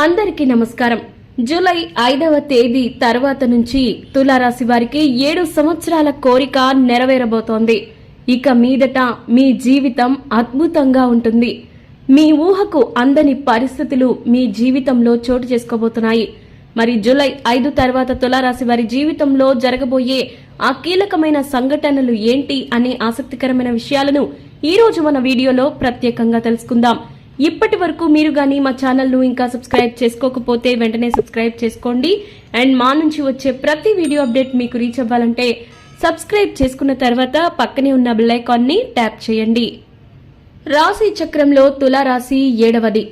అందరికీ నమస్కారం. జూలై ఐదవ తేదీ తర్వాత నుంచి తులారాశి వారికి ఏడు సంవత్సరాల కోరిక నెరవేరబోతోంది. ఇక మీదట మీ జీవితం అద్భుతంగా ఉంటుంది. మీ ఊహకు అందని పరిస్థితులు మీ జీవితంలో చోటు చేసుకోబోతున్నాయి. మరి జూలై ఐదు తర్వాత తులారాశి వారి జీవితంలో జరగబోయే ఆ కీలకమైన సంఘటనలు ఏంటి అనే ఆసక్తికరమైన విషయాలను ఈ రోజు మన వీడియోలో ప్రత్యేకంగా తెలుసుకుందాం. ఇప్పటి వరకు మీరు కానీ మా ఛానల్ను ఇంకా సబ్స్క్రైబ్ చేసుకోకపోతే వెంటనే సబ్స్క్రైబ్ చేసుకోండి. అండ్ మా నుంచి వచ్చే ప్రతి వీడియో అప్డేట్ మీకు రీచ్ అవ్వాలంటే సబ్స్క్రైబ్ చేసుకున్న తర్వాత పక్కనే ఉన్న బెల్ ట్యాప్ చేయండి. రాశి చక్రంలో తులారాశి ఏడవది.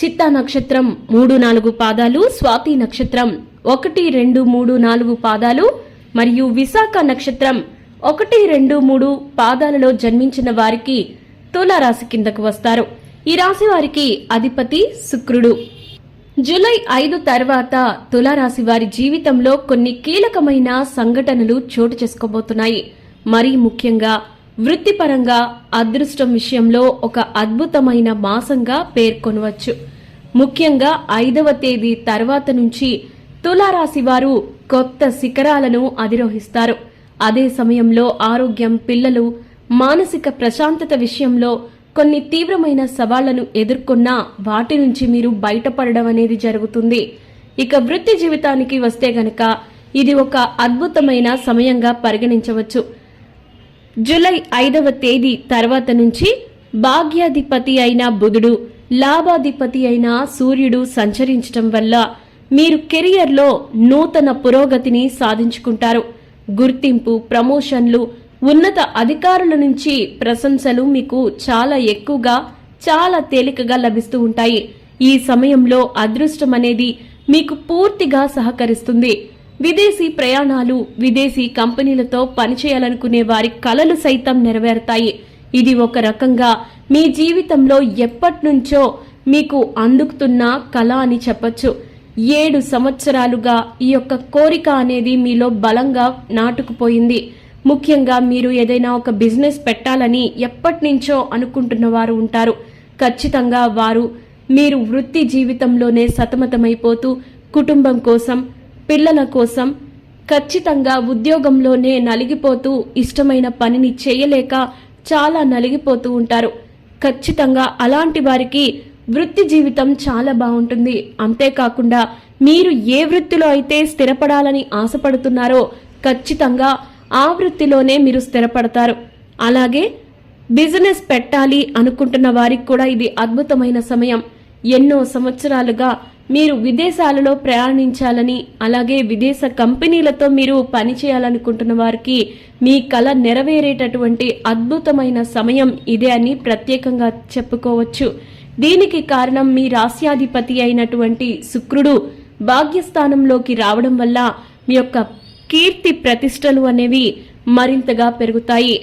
చిత్తా నక్షత్రం మూడు నాలుగు పాదాలు స్వాతి నక్షత్రం ఒకటి రెండు మూడు నాలుగు పాదాలు మరియు విశాఖ నక్షత్రం ఒకటి రెండు మూడు పాదాలలో జన్మించిన వారికి తులారాశి కిందకు వస్తారు. ఈ రాశి వారికి అధిపతి శుక్రుడు. జూలై ఐదు తర్వాత తులారాశి వారి జీవితంలో కొన్ని కీలకమైన సంఘటనలు చోటు చేసుకోబోతున్నాయి. మరీ ముఖ్యంగా వృత్తిపరంగా అదృష్టం విషయంలో ఒక అద్భుతమైన మాసంగా పేర్కొనవచ్చు. ముఖ్యంగా ఐదవ తేదీ తర్వాత నుంచి తులారాశి వారు కొత్త శిఖరాలను అధిరోహిస్తారు. అదే సమయంలో ఆరోగ్యం పిల్లలు మానసిక ప్రశాంతత విషయంలో కొన్ని తీవ్రమైన సవాళ్ళను ఎదుర్కొన్నా వాటి నుంచి మీరు బయటపడడం అనేది జరుగుతుంది. ఇక వృత్తి జీవితానికి వస్తే గనక ఇది ఒక అద్భుతమైన సమయంగా పరిగణించవచ్చు. జూలై ఐదవ తేదీ తర్వాత నుంచి భాగ్యాధిపతి అయిన బుధుడు లాభాధిపతి అయిన సూర్యుడు సంచరించటం వల్ల మీరు కెరియర్లో నూతన పురోగతిని సాధించుకుంటారు. గుర్తింపు ప్రమోషన్లు ఉన్నత అధికారుల నుంచి ప్రశంసలు మీకు చాలా ఎక్కువగా చాలా తేలికగా లభిస్తూ ఉంటాయి. ఈ సమయంలో అదృష్టం అనేది మీకు పూర్తిగా సహకరిస్తుంది. విదేశీ ప్రయాణాలు విదేశీ కంపెనీలతో పనిచేయాలనుకునే వారి కలలు సైతం నెరవేరుతాయి. ఇది ఒక రకంగా మీ జీవితంలో ఎప్పటినుంచో మీకు అందుకుతున్న కళ అని చెప్పొచ్చు. ఏడు సంవత్సరాలుగా ఈ యొక్క కోరిక అనేది మీలో బలంగా నాటుకుపోయింది. ముఖ్యంగా మీరు ఏదైనా ఒక బిజినెస్ పెట్టాలని ఎప్పటి నుంచో అనుకుంటున్న వారు ఉంటారు. ఖచ్చితంగా వారు మీరు వృత్తి జీవితంలోనే సతమతమైపోతూ కుటుంబం కోసం పిల్లల కోసం ఖచ్చితంగా ఉద్యోగంలోనే నలిగిపోతూ ఇష్టమైన పనిని చేయలేక చాలా నలిగిపోతూ ఉంటారు. ఖచ్చితంగా అలాంటి వారికి వృత్తి జీవితం చాలా బాగుంటుంది. అంతేకాకుండా మీరు ఏ వృత్తిలో అయితే స్థిరపడాలని ఆశపడుతున్నారో ఖచ్చితంగా ఆ వృత్తిలోనే మీరు స్థిరపడతారు. అలాగే బిజినెస్ పెట్టాలి అనుకుంటున్న వారికి కూడా ఇది అద్భుతమైన సమయం. ఎన్నో సంవత్సరాలుగా మీరు విదేశాలలో ప్రయాణించాలని అలాగే విదేశ కంపెనీలతో మీరు పనిచేయాలనుకుంటున్న వారికి మీ కళ నెరవేరేటటువంటి అద్భుతమైన సమయం ఇదే అని ప్రత్యేకంగా చెప్పుకోవచ్చు. దీనికి కారణం మీ రాస్యాధిపతి అయినటువంటి శుక్రుడు భాగ్యస్థానంలోకి రావడం వల్ల మీ యొక్క కీర్తి ప్రతిష్టలు అనేవి మరింతగా పెరుగుతాయి.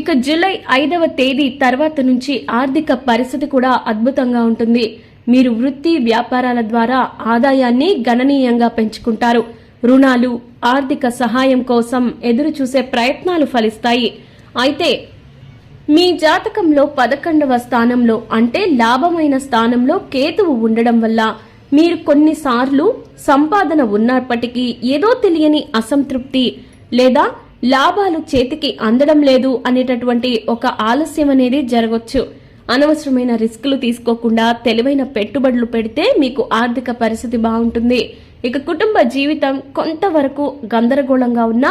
ఇక జూలై ఐదవ తేదీ తర్వాత నుంచి ఆర్థిక పరిస్థితి కూడా అద్భుతంగా ఉంటుంది. మీరు వృత్తి వ్యాపారాల ద్వారా ఆదాయాన్ని గణనీయంగా పెంచుకుంటారు. రుణాలు ఆర్థిక సహాయం కోసం ఎదురు చూసే ప్రయత్నాలు ఫలిస్తాయి. అయితే మీ జాతకంలో పదకొండవ స్థానంలో అంటే లాభమైన స్థానంలో కేతువు ఉండడం వల్ల మీరు కొన్నిసార్లు సంపాదన ఉన్నప్పటికీ ఏదో తెలియని అసంతృప్తి లేదా లాభాలు చేతికి అందడం లేదు అనేటటువంటి ఒక ఆలస్యం అనేది జరగవచ్చు అనవసరమైన రిస్కులు తీసుకోకుండా తెలివైన పెట్టుబడులు పెడితే మీకు ఆర్థిక పరిస్థితి బాగుంటుంది. ఇక కుటుంబ జీవితం కొంతవరకు గందరగోళంగా ఉన్న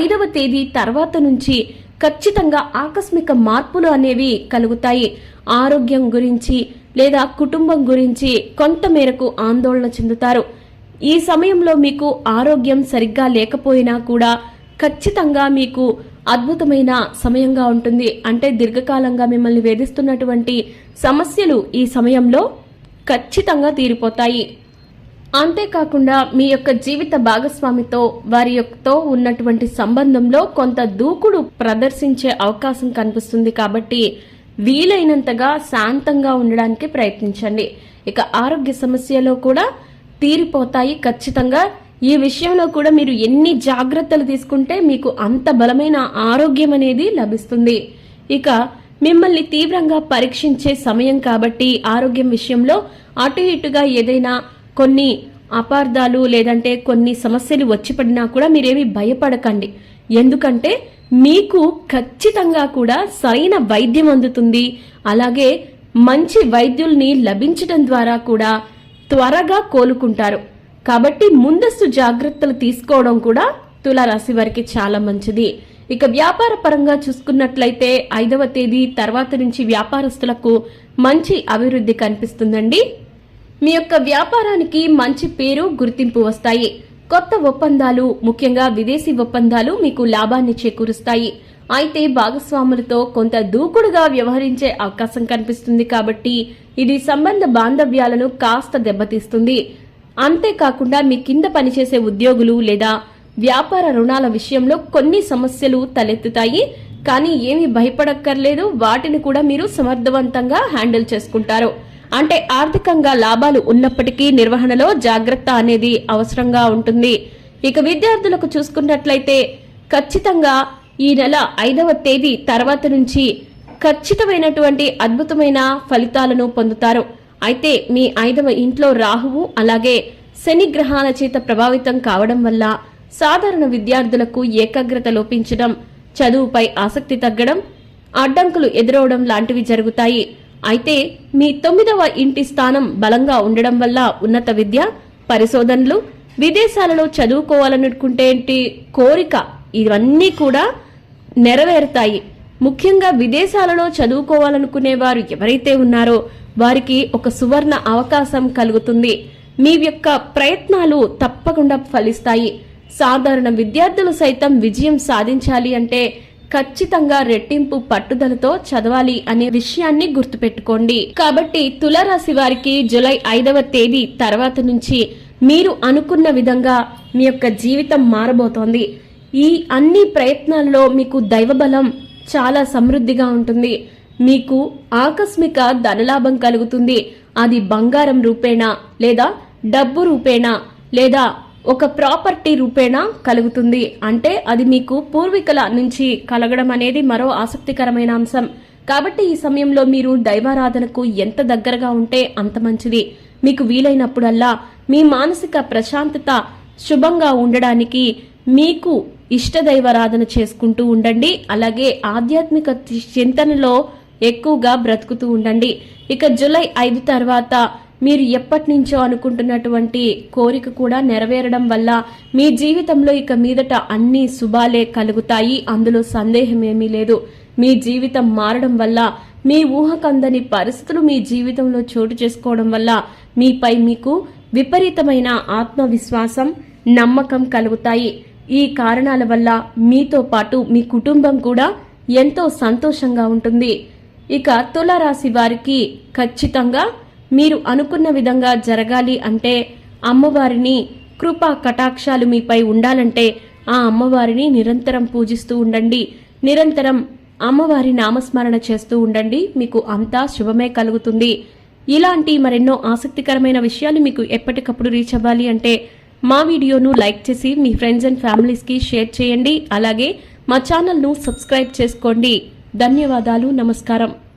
ఐదవ తేదీ తర్వాత నుంచి ఖచ్చితంగా ఆకస్మిక మార్పులు అనేవి కలుగుతాయి. ఆరోగ్యం గురించి లేదా కుటుంబం గురించి కొంత మేరకు ఆందోళన చెందుతారు. ఈ సమయంలో మీకు ఆరోగ్యం సరిగ్గా లేకపోయినా కూడా ఖచ్చితంగా మీకు అద్భుతమైన సమయంగా ఉంటుంది. అంటే దీర్ఘకాలంగా మిమ్మల్ని వేధిస్తున్నటువంటి సమస్యలు ఈ సమయంలో ఖచ్చితంగా తీరిపోతాయి. అంతేకాకుండా మీ యొక్క జీవిత భాగస్వామితో వారి యొక్కతో ఉన్నటువంటి సంబంధంలో కొంత దూకుడు ప్రదర్శించే అవకాశం కనిపిస్తుంది కాబట్టి వీలైనంతగా శాంతంగా ఉండడానికి ప్రయత్నించండి. ఇక ఆరోగ్య సమస్యలో కూడా తీరిపోతాయి ఖచ్చితంగా. ఈ విషయంలో కూడా మీరు ఎన్ని జాగ్రత్తలు తీసుకుంటే మీకు అంత బలమైన ఆరోగ్యం అనేది లభిస్తుంది. ఇక మిమ్మల్ని తీవ్రంగా పరీక్షించే సమయం కాబట్టి ఆరోగ్యం విషయంలో అటు ఇటుగా ఏదైనా కొన్ని అపార్థాలు లేదంటే కొన్ని సమస్యలు వచ్చి పడినా కూడా మీరేమి భయపడకండి. ఎందుకంటే మీకు ఖచ్చితంగా కూడా సరైన వైద్యం అందుతుంది. అలాగే మంచి వైద్యుల్ని లభించడం ద్వారా కూడా త్వరగా కోలుకుంటారు. కాబట్టి ముందస్తు జాగ్రత్తలు తీసుకోవడం కూడా తులారాశి వారికి చాలా మంచిది. ఇక వ్యాపార పరంగా చూసుకున్నట్లయితే ఐదవ తేదీ తర్వాత నుంచి వ్యాపారస్తులకు మంచి అభివృద్ధి కనిపిస్తుందండి. మీ యొక్క వ్యాపారానికి మంచి పేరు గుర్తింపు వస్తాయి. కొత్త ఒప్పందాలు ముఖ్యంగా విదేశీ ఒప్పందాలు మీకు లాభాన్ని చేకూరుస్తాయి. అయితే భాగస్వాములతో కొంత దూకుడుగా వ్యవహరించే అవకాశం కనిపిస్తుంది కాబట్టి ఇది సంబంధ బాంధవ్యాలను కాస్త దెబ్బతీస్తుంది. అంతేకాకుండా మీ కింద పనిచేసే ఉద్యోగులు లేదా వ్యాపార రుణాల విషయంలో కొన్ని సమస్యలు తలెత్తుతాయి. కానీ ఏమీ భయపడక్కర్లేదు వాటిని కూడా మీరు సమర్థవంతంగా హ్యాండిల్ చేసుకుంటారు. అంటే ఆర్థికంగా లాభాలు ఉన్నప్పటికీ నిర్వహణలో జాగ్రత్త అనేది అవసరంగా ఉంటుంది. ఇక విద్యార్థులకు చూసుకున్నట్లయితే ఖచ్చితంగా ఈ నెల ఐదవ తేదీ తర్వాత నుంచి ఖచ్చితమైనటువంటి అద్భుతమైన ఫలితాలను పొందుతారు. అయితే మీ ఐదవ ఇంట్లో రాహువు అలాగే శని గ్రహాల చేత ప్రభావితం కావడం వల్ల సాధారణ విద్యార్థులకు ఏకాగ్రత లోపించడం చదువుపై ఆసక్తి తగ్గడం అడ్డంకులు ఎదురవడం లాంటివి జరుగుతాయి. అయితే మీ తొమ్మిదవ ఇంటి స్థానం బలంగా ఉండడం వల్ల ఉన్నత విద్య పరిశోధనలు విదేశాలలో చదువుకోవాలనుకుంటే కోరిక ఇవన్నీ కూడా నెరవేరుతాయి. ముఖ్యంగా విదేశాలలో చదువుకోవాలనుకునే వారు ఎవరైతే ఉన్నారో వారికి ఒక సువర్ణ అవకాశం కలుగుతుంది. మీ యొక్క ప్రయత్నాలు తప్పకుండా ఫలిస్తాయి. సాధారణ విద్యార్థులు సైతం విజయం సాధించాలి అంటే ఖచ్చితంగా రెట్టింపు పట్టుదలతో చదవాలి అనే విషయాన్ని గుర్తుపెట్టుకోండి. కాబట్టి తులరాశి వారికి జులై ఐదవ తేదీ తర్వాత నుంచి మీరు అనుకున్న విధంగా మీ యొక్క జీవితం మారబోతోంది. ఈ అన్ని ప్రయత్నాల్లో మీకు దైవబలం చాలా సమృద్ధిగా ఉంటుంది. మీకు ఆకస్మిక ధనలాభం కలుగుతుంది. అది బంగారం రూపేణా లేదా డబ్బు రూపేణా లేదా ఒక ప్రాపర్టీ రూపేణా కలుగుతుంది. అంటే అది మీకు పూర్వీకుల నుంచి కలగడం అనేది మరో ఆసక్తికరమైన అంశం. కాబట్టి ఈ సమయంలో మీరు దైవారాధనకు ఎంత దగ్గరగా ఉంటే అంత మంచిది. మీకు వీలైనప్పుడల్లా మీ మానసిక ప్రశాంతత శుభంగా ఉండడానికి మీకు ఇష్టదైవారాధన చేసుకుంటూ ఉండండి. అలాగే ఆధ్యాత్మిక చింతనలో ఎక్కువగా బ్రతుకుతూ ఉండండి. ఇక జూలై ఐదు తర్వాత మీరు ఎప్పటి నుంచో అనుకుంటున్నటువంటి కోరిక కూడా నెరవేరడం వల్ల మీ జీవితంలో ఇక మీదట అన్ని శుభాలే కలుగుతాయి. అందులో సందేహం ఏమీ లేదు. మీ జీవితం మారడం వల్ల మీ ఊహకందని పరిస్థితులు మీ జీవితంలో చోటు చేసుకోవడం వల్ల మీపై మీకు విపరీతమైన ఆత్మవిశ్వాసం నమ్మకం కలుగుతాయి. ఈ కారణాల వల్ల మీతో పాటు మీ కుటుంబం కూడా ఎంతో సంతోషంగా ఉంటుంది. ఇక తులారాశి వారికి ఖచ్చితంగా మీరు అనుకున్న విధంగా జరగాలి అంటే అమ్మవారిని కృపా కటాక్షాలు మీపై ఉండాలంటే ఆ అమ్మవారిని నిరంతరం పూజిస్తూ ఉండండి. నిరంతరం అమ్మవారి నామస్మరణ చేస్తూ ఉండండి. మీకు అంతా శుభమే కలుగుతుంది. ఇలాంటి మరెన్నో ఆసక్తికరమైన విషయాలు మీకు ఎప్పటికప్పుడు రీచ్ అవ్వాలి అంటే మా వీడియోను లైక్ చేసి మీ ఫ్రెండ్స్ అండ్ ఫ్యామిలీస్కి షేర్ చేయండి. అలాగే మా ఛానల్ను సబ్స్క్రైబ్ చేసుకోండి. ధన్యవాదాలు. నమస్కారం.